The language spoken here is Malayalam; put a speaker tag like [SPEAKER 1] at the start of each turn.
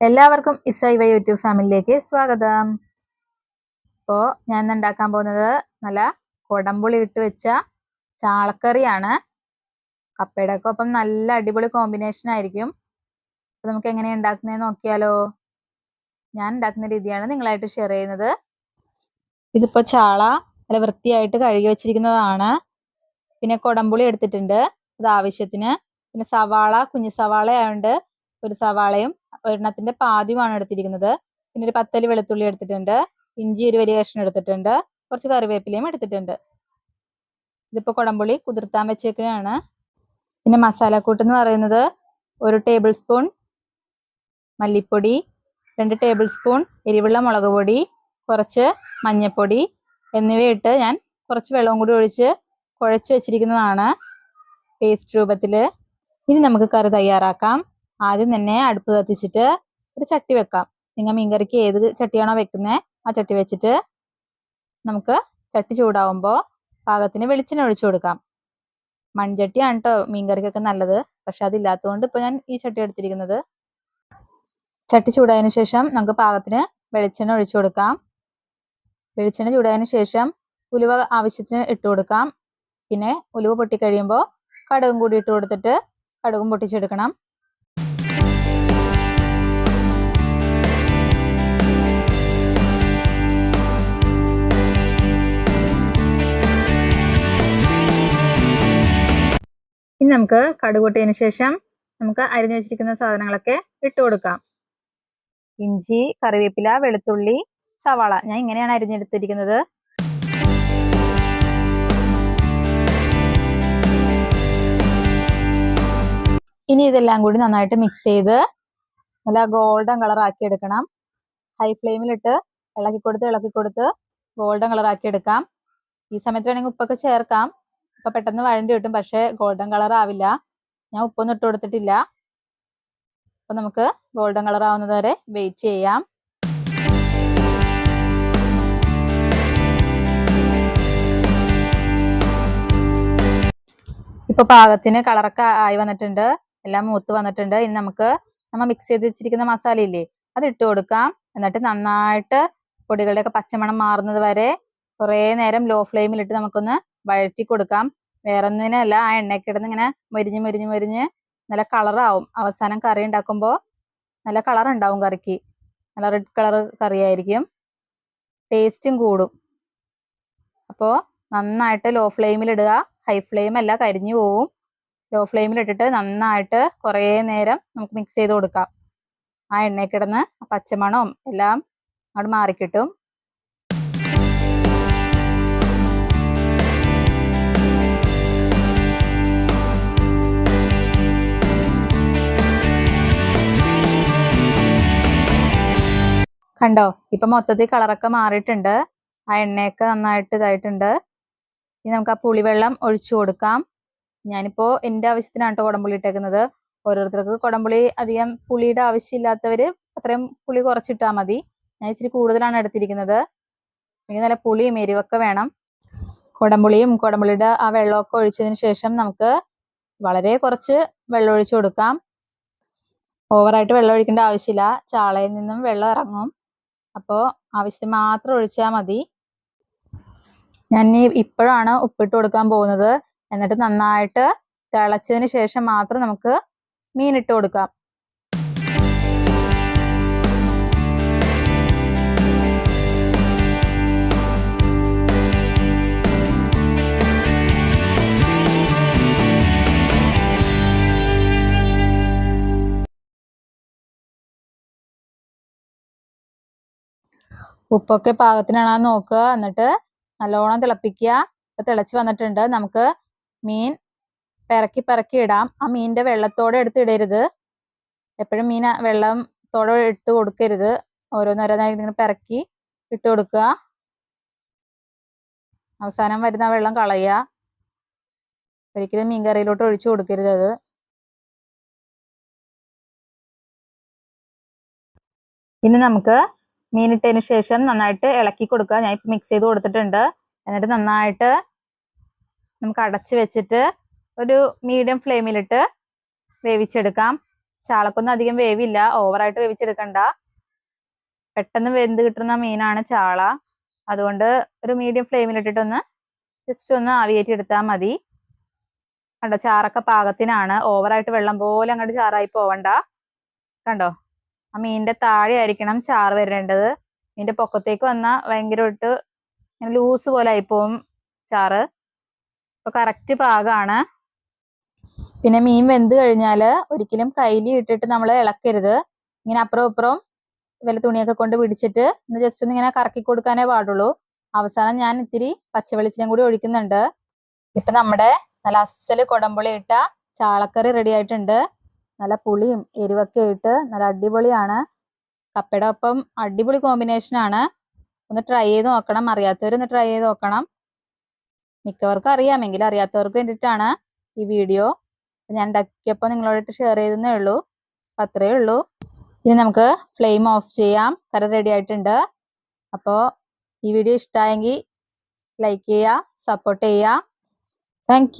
[SPEAKER 1] എല്ലാവർക്കും ഇസൈവ യൂട്യൂബ് ഫാമിലിയിലേക്ക് സ്വാഗതം. ഇപ്പോൾ ഞാൻ ഇന്ന് ഉണ്ടാക്കാൻ പോകുന്നത് നല്ല കുടംപുളി ഇട്ട് വെച്ച ചാളക്കറിയാണ്. കപ്പയുടെ ഒപ്പം നല്ല അടിപൊളി കോമ്പിനേഷൻ ആയിരിക്കും. അപ്പോൾ നമുക്ക് എങ്ങനെയാണ് ഉണ്ടാക്കുന്നതെന്ന് നോക്കിയാലോ. ഞാൻ ഉണ്ടാക്കുന്ന രീതിയാണ് നിങ്ങളായിട്ട് ഷെയർ ചെയ്യുന്നത്. ഇതിപ്പോ ചാള നല്ല വൃത്തിയായിട്ട് കഴുകി വെച്ചിരിക്കുന്നതാണ്. പിന്നെ കുടംപുളി എടുത്തിട്ടുണ്ട്. അത് ആവശ്യത്തിന്. പിന്നെ സവാള കുഞ്ഞു സവാള ആയതുകൊണ്ട് ഒരു സവാളയും ഒരെണ്ണത്തിന്റെ പാതിയുമാണ് എടുത്തിരിക്കുന്നത്. പിന്നെ ഒരു പത്തൽ വെളുത്തുള്ളി എടുത്തിട്ടുണ്ട്. ഇഞ്ചി ഒരു വലിയ കഷ്ണം എടുത്തിട്ടുണ്ട്. കുറച്ച് കറിവേപ്പിലയും എടുത്തിട്ടുണ്ട്. ഇതിപ്പോ കുടംപുളി കുതിർത്താൻ വെച്ചേക്കുകയാണ് പിന്നെ മസാലക്കൂട്ട് എന്ന് പറയുന്നത് ഒരു ടേബിൾ സ്പൂൺ മല്ലിപ്പൊടി രണ്ട് ടേബിൾ സ്പൂൺ എരിവുള്ള മുളക് പൊടി കുറച്ച് മഞ്ഞൾപ്പൊടി എന്നിവയിട്ട് ഞാൻ കുറച്ച് വെള്ളവും കൂടി ഒഴിച്ച് കുഴച്ച് വെച്ചിരിക്കുന്നതാണ് പേസ്റ്റ് രൂപത്തിൽ ഇനി നമുക്ക് കറി തയ്യാറാക്കാം. ആദ്യം തന്നെ അടുപ്പ് കത്തിച്ചിട്ട് ഒരു ചട്ടി വെക്കാം. നിങ്ങൾ മീൻകറിക്ക് ഏത് ചട്ടിയാണോ വെക്കുന്നത് ആ ചട്ടി വെച്ചിട്ട് നമുക്ക് ചട്ടി ചൂടാവുമ്പോൾ പാകത്തിന് വെളിച്ചെണ്ണ ഒഴിച്ചു കൊടുക്കാം. മൺചട്ടിയാണ് കേട്ടോ മീൻകറിക്കൊക്കെ നല്ലത്. പക്ഷെ അതില്ലാത്തതുകൊണ്ട് ഇപ്പൊ ഞാൻ ഈ ചട്ടി എടുത്തിരിക്കുന്നത്. ചട്ടി ചൂടായതിനു ശേഷം നമുക്ക് പാകത്തിന് വെളിച്ചെണ്ണ ഒഴിച്ചു കൊടുക്കാം. വെളിച്ചെണ്ണ ചൂടായതിനു ശേഷം ഉലുവ ആവശ്യത്തിന് ഇട്ട് കൊടുക്കാം. പിന്നെ ഉലുവ പൊട്ടിക്കഴിയുമ്പോൾ കടുകും കൂടി ഇട്ട് കൊടുത്തിട്ട് കടുകും പൊട്ടിച്ചെടുക്കണം. ഇനി നമുക്ക് കടുക് ശേഷം നമുക്ക് അരിഞ്ഞു വെച്ചിരിക്കുന്ന സാധനങ്ങളൊക്കെ ഇട്ട് കൊടുക്കാം. ഇഞ്ചി കറിവേപ്പില വെളുത്തുള്ളി സവാള. ഞാൻ ഇങ്ങനെയാണ് അരിഞ്ഞെടുത്തിരിക്കുന്നത്. ഇനി ഇതെല്ലാം കൂടി നന്നായിട്ട് മിക്സ് ചെയ്ത് നല്ല ഗോൾഡൻ കളർ ആക്കി എടുക്കണം. ഹൈ ഫ്ലെയിമിലിട്ട് ഇളക്കി കൊടുത്ത് ഇളക്കി കൊടുത്ത് ഗോൾഡൻ കളർ ആക്കി എടുക്കാം. ഈ സമയത്ത് വേണമെങ്കിൽ ഉപ്പൊക്കെ ചേർക്കാം. ഇപ്പൊ പെട്ടെന്ന് വഴണ്ടി കിട്ടും. പക്ഷെ ഗോൾഡൻ കളർ ആവില്ല. ഞാൻ ഉപ്പൊന്നും ഇട്ട് കൊടുത്തിട്ടില്ല. അപ്പൊ നമുക്ക് ഗോൾഡൻ കളർ ആവുന്നത് വരെ വെയിറ്റ് ചെയ്യാം. ഇപ്പൊ പാകത്തിന് കളറൊക്കെ ആയി വന്നിട്ടുണ്ട്. എല്ലാം മൂത്ത് വന്നിട്ടുണ്ട്. ഇനി നമുക്ക് നമ്മൾ മിക്സ് ചെയ്ത് വെച്ചിരിക്കുന്ന മസാല ഇല്ലേ അത് ഇട്ട് കൊടുക്കാം. എന്നിട്ട് നന്നായിട്ട് പൊടികളുടെയൊക്കെ പച്ചമണം മാറുന്നത് വരെ കുറേ നേരം ലോ ഫ്ലെയിമിലിട്ട് നമുക്കൊന്ന് വഴറ്റി കൊടുക്കാം. വേറെ ഒന്നിനല്ല ആ എണ്ണക്കിടന്ന് ഇങ്ങനെ മൊരിഞ്ഞ് മൊരിഞ്ഞ് മൊരിഞ്ഞ് നല്ല കളറാവും അവസാനം കറി ഉണ്ടാക്കുമ്പോൾ നല്ല കളർ ഉണ്ടാവും കറിക്ക്. നല്ല റെഡ് കളർ കറിയായിരിക്കും ടേസ്റ്റും കൂടും. അപ്പോൾ നന്നായിട്ട് ലോ ഫ്ലെയിമിലിടുക ഹൈ ഫ്ലെയിം അല്ല കരിഞ്ഞു പോവും. ലോ ഫ്ലെയിമിലിട്ടിട്ട് നന്നായിട്ട് കുറേ നേരം നമുക്ക് മിക്സ് ചെയ്ത് കൊടുക്കാം. ആ എണ്ണയിൽ കിടന്ന് പച്ചമണവും എല്ലാം അങ്ങോട്ട് മാറിക്കിട്ടും. കണ്ടോ? ഇപ്പൊ മൊത്തത്തിൽ കളറൊക്കെ മാറിയിട്ടുണ്ട്. ആ എണ്ണയൊക്കെ നന്നായിട്ട് ഇതായിട്ടുണ്ട്. ഇനി നമുക്ക് ആ പുളിവെള്ളം ഒഴിച്ചു കൊടുക്കാം. ഞാനിപ്പോ എന്റെ ആവശ്യത്തിനാണ് കേട്ടോ കുടംപുളി ഇട്ടേക്കുന്നത്. ഓരോരുത്തർക്ക് കുടംപുളി അധികം പുളിയുടെ ആവശ്യമില്ലാത്തവര് അത്രയും പുളി കുറച്ചിട്ടാ മതി. ഞാൻ ഇച്ചിരി കൂടുതലാണ് എടുത്തിരിക്കുന്നത്. എനിക്ക് നല്ല പുളിയും എരിവൊക്കെ വേണം. കുടംപുളിയും കുടംപുളിയുടെ ആ വെള്ളമൊക്കെ ഒഴിച്ചതിന് ശേഷം നമുക്ക് വളരെ കുറച്ച് വെള്ളം ഒഴിച്ചു കൊടുക്കാം. ഓവറായിട്ട് വെള്ളം ഒഴിക്കേണ്ട ആവശ്യമില്ല. ചാളയിൽ നിന്നും വെള്ളം ഇറങ്ങും. അപ്പോൾ ആവശ്യത്തിന് മാത്രം ഒഴിച്ചാൽ മതി. ഞാൻ ഇപ്പോഴാണ് ഉപ്പിട്ട് കൊടുക്കാൻ പോകുന്നത്. എന്നിട്ട് നന്നായിട്ട് തിളച്ചതിന് ശേഷം മാത്രം നമുക്ക് മീൻ ഇട്ട് കൊടുക്കാം. ഉപ്പൊക്കെ പാകത്തിനാണോ നോക്കുക. എന്നിട്ട് നല്ലോണം തിളപ്പിക്കുക. ഇപ്പൊ തിളച്ച് വന്നിട്ടുണ്ട്. നമുക്ക് മീൻ പിറക്കി പിറക്കി ഇടാം. ആ മീനിന്റെ വെള്ളത്തോടെ എടുത്ത് ഇടരുത്. എപ്പോഴും മീൻ വെള്ളത്തോടെ ഇട്ട് കൊടുക്കരുത്. ഓരോന്നോരോന്നായി ഇങ്ങനെ പിറക്കി ഇട്ട് കൊടുക്കുക. അവസാനം വരുന്ന വെള്ളം കളയുക. ഒരിക്കലും മീൻകറിയിലോട്ട് ഒഴിച്ചു കൊടുക്കരുത് അത്. ഇനി നമുക്ക് മീനിട്ടതിന് ശേഷം നന്നായിട്ട് ഇളക്കി കൊടുക്കുക. ഞാൻ ഇപ്പം മിക്സ് ചെയ്ത് കൊടുത്തിട്ടുണ്ട്. എന്നിട്ട് നന്നായിട്ട് നമുക്ക് അടച്ച് വെച്ചിട്ട് ഒരു മീഡിയം ഫ്ലെയിമിലിട്ട് വേവിച്ചെടുക്കാം. ചാളക്കൊന്നും അധികം വേവില്ല. ഓവറായിട്ട് വേവിച്ചെടുക്കണ്ട. പെട്ടെന്ന് വെന്ത് കിട്ടുന്ന മീനാണ് ചാള. അതുകൊണ്ട് ഒരു മീഡിയം ഫ്ലെയിമിലിട്ടിട്ടൊന്ന് ജസ്റ്റ് ഒന്ന് ആവിയേറ്റി എടുത്താൽ മതി. കണ്ടോ? ചാറൊക്കെ പാകത്തിനാണ്. ഓവറായിട്ട് വെള്ളം പോലെ അങ്ങോട്ട് ചാറായി പോവണ്ട. കണ്ടോ? ആ മീനിന്റെ താഴെ ആയിരിക്കണം ചാറ് വരേണ്ടത്. മീനിന്റെ പൊക്കത്തേക്ക് വന്നാൽ ഭയങ്കരമായിട്ട് ലൂസ് പോലെ ആയിപ്പോവും ചാറ്. അപ്പൊ കറക്റ്റ് പാകമാണ് പിന്നെ മീൻ വെന്ത് കഴിഞ്ഞാൽ ഒരിക്കലും കയ്യിൽ ഇട്ടിട്ട് നമ്മൾ ഇളക്കരുത്. ഇങ്ങനെ അപ്പുറം ഇപ്പുറം വല്ല തുണിയൊക്കെ കൊണ്ട് പിടിച്ചിട്ട് ഒന്ന് ജസ്റ്റ് ഒന്ന് ഇങ്ങനെ കറക്കി കൊടുക്കാനേ പാടുള്ളൂ. അവസാനം ഞാൻ ഇത്തിരി പച്ചവെളിച്ചം കൂടി ഒഴിക്കുന്നുണ്ട്. ഇപ്പൊ നമ്മുടെ നല്ല അസൽ കൊടമ്പുളി ഇട്ട ചാളക്കറി റെഡി ആയിട്ടുണ്ട്. നല്ല പുളിയും എരിവൊക്കെ ഇട്ട് നല്ല അടിപൊളിയാണ്. കപ്പയുടെ ഒപ്പം അടിപൊളി കോമ്പിനേഷൻ ആണ്. ഒന്ന് ട്രൈ ചെയ്ത് നോക്കണം. അറിയാത്തവരൊന്ന് ട്രൈ ചെയ്ത് നോക്കണം. മിക്കവർക്കും അറിയാമെങ്കിൽ അറിയാത്തവർക്ക് വേണ്ടിയിട്ടാണ് ഈ വീഡിയോ ഞാൻ ഉണ്ടാക്കിയപ്പോൾ നിങ്ങളോടായിട്ട് ഷെയർ ചെയ്തേ ഉള്ളൂ. അത്രയേ ഉള്ളൂ. ഇനി നമുക്ക് ഫ്ലെയിം ഓഫ് ചെയ്യാം. കറി റെഡി ആയിട്ടുണ്ട്. അപ്പോൾ ഈ വീഡിയോ ഇഷ്ടമായെങ്കിൽ ലൈക്ക് ചെയ്യുക സപ്പോർട്ട് ചെയ്യുക. താങ്ക്